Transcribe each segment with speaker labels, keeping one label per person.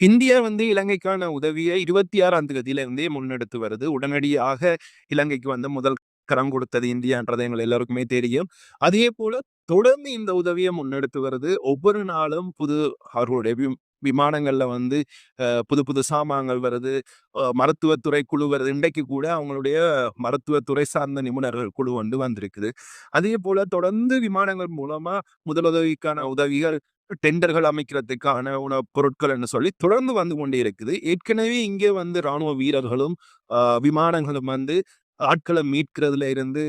Speaker 1: India வந்து இலங்கைக்கான உதவியை இருபத்தி ஆறாம் தேதியிலிருந்தே முன்னெடுத்து வருது. உடனடியாக இலங்கைக்கு வந்து முதல் கரம் கொடுத்தது இந்தியான்றது எங்கள் எல்லாருக்குமே தெரியும். அதே போல தொடர்ந்து இந்த உதவியை முன்னெடுத்து வருது. ஒவ்வொரு நாளும் புது அவர்களுடைய விமானங்கள்ல வந்து புது புது சாமான்கள் வருது. மருத்துவத்துறை குழு வருது. இன்றைக்கு கூட அவங்களுடைய மருத்துவத்துறை சார்ந்த நிபுணர்கள் குழு வந்து வந்திருக்குது. அதே போல தொடர்ந்து விமானங்கள் மூலமா முதலுதவிக்கான உதவிகள் டெண்டர்கள் அமைக்கிறதுக்கான உணவு பொருட்கள் என்று சொல்லி தொடர்ந்து வந்து கொண்டே இருக்குது. ஏற்கனவே இங்கே வந்து ராணுவ வீரர்களும் விமானங்களும் வந்து ஆட்களை மீட்கிறதுல இருந்து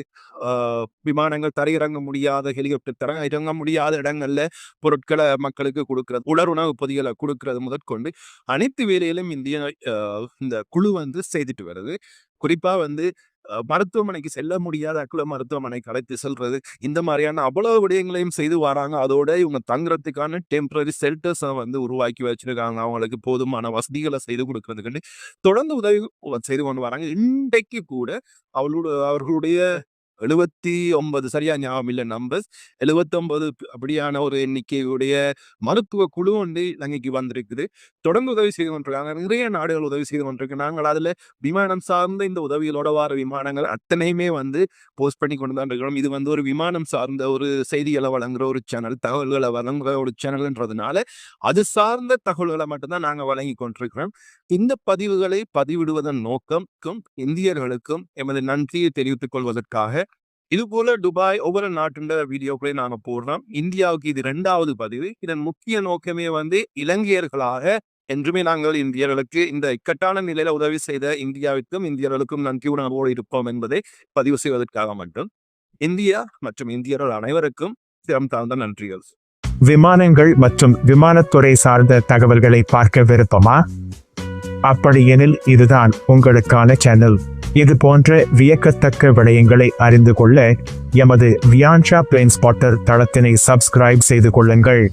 Speaker 1: விமானங்கள் தரையிறங்க முடியாத ஹெலிகாப்டர் தர இறங்க முடியாத இடங்கள்ல பொருட்களை மக்களுக்கு கொடுக்கறது உலர் உணவு பொதிகளை கொடுக்கறது முதற்கொண்டு அனைத்து வேலையிலும் இந்திய இந்த குழு வந்து செய்துட்டு வருது. குறிப்பா வந்து மருத்துவமனைக்கு செல்ல முடியாத அக்குல மருத்துவமனை அழைத்து செல்றது. இந்த மாதிரியான அவ்வளவு விடயங்களையும் செய்து வராங்க. அதோட இவங்க தங்குறதுக்கான டெம்பரரி செல்டர்ஸை வந்து உருவாக்கி வச்சிருக்காங்க. அவங்களுக்கு போதுமான வசதிகளை செய்து கொடுக்கறதுக்குன்னு தொடர்ந்து உதவி செய்து கொண்டு வராங்க. இன்றைக்கு கூட அவளோட அவர்களுடைய எழுபத்தி ஒன்பது சரியா ஞாபகம் இல்லை நம்பர்ஸ். எழுபத்தி ஒன்பது அப்படியான ஒரு எண்ணிக்கையுடைய மருத்துவ குழு வந்து இலங்கைக்கு வந்திருக்குது. தொடர்ந்து உதவி செய்து கொண்டிருக்காங்க. நிறைய நாடுகள் உதவி செய்து கொண்டிருக்கு. நாங்கள் அதில் விமானம் சார்ந்த இந்த உதவிகளோட வார விமானங்கள் அத்தனையுமே வந்து போஸ்ட் பண்ணி கொண்டு தான் இருக்கிறோம். இது வந்து ஒரு விமானம் சார்ந்த ஒரு செய்திகளை வழங்குற ஒரு சேனல் தகவல்களை வழங்குற ஒரு சேனல்ன்றதுனால அது சார்ந்த தகவல்களை மட்டும்தான் நாங்கள் வழங்கி கொண்டிருக்கிறோம். இந்த பதிவுகளை பதிவிடுவதன் நோக்கம் இந்தியர்களுக்கும் எமது நன்றியை தெரிவித்துக் கொள்வதற்காக இது போல துபாய் ஒவ்வொரு நாட்டுண்ட வீடியோக்களை நாங்க போடுறோம். இந்தியாவுக்கு இது ரெண்டாவது பதிவு. இதன் முக்கிய நோக்கமே வந்து இலங்கையர்களாக என்றுமே நாங்கள் இந்தியர்களுக்கு இந்த இக்கட்டான நிலையில உதவி செய்த இந்தியாவிற்கும் இந்தியர்களுக்கும் நன்றி உணர்வோடு இருப்போம் என்பதை பதிவு செய்வதற்காக மட்டும். இந்தியா மற்றும் இந்தியர்கள் அனைவருக்கும் சிரம் தாழ்ந்த நன்றிகள்.
Speaker 2: விமானங்கள் மற்றும் விமானத்துறை சார்ந்த தகவல்களை பார்க்க விருப்பமா? அப்படியெனில் இதுதான் உங்களுக்கான சேனல் இது போன்ற வியக்கத்தக்க விடயங்களை அறிந்து கொள்ள எமது வியான்ஷா பிளேன் ஸ்பாட்டர் தளத்தினை சப்ஸ்கிரைப் செய்து கொள்ளுங்கள்.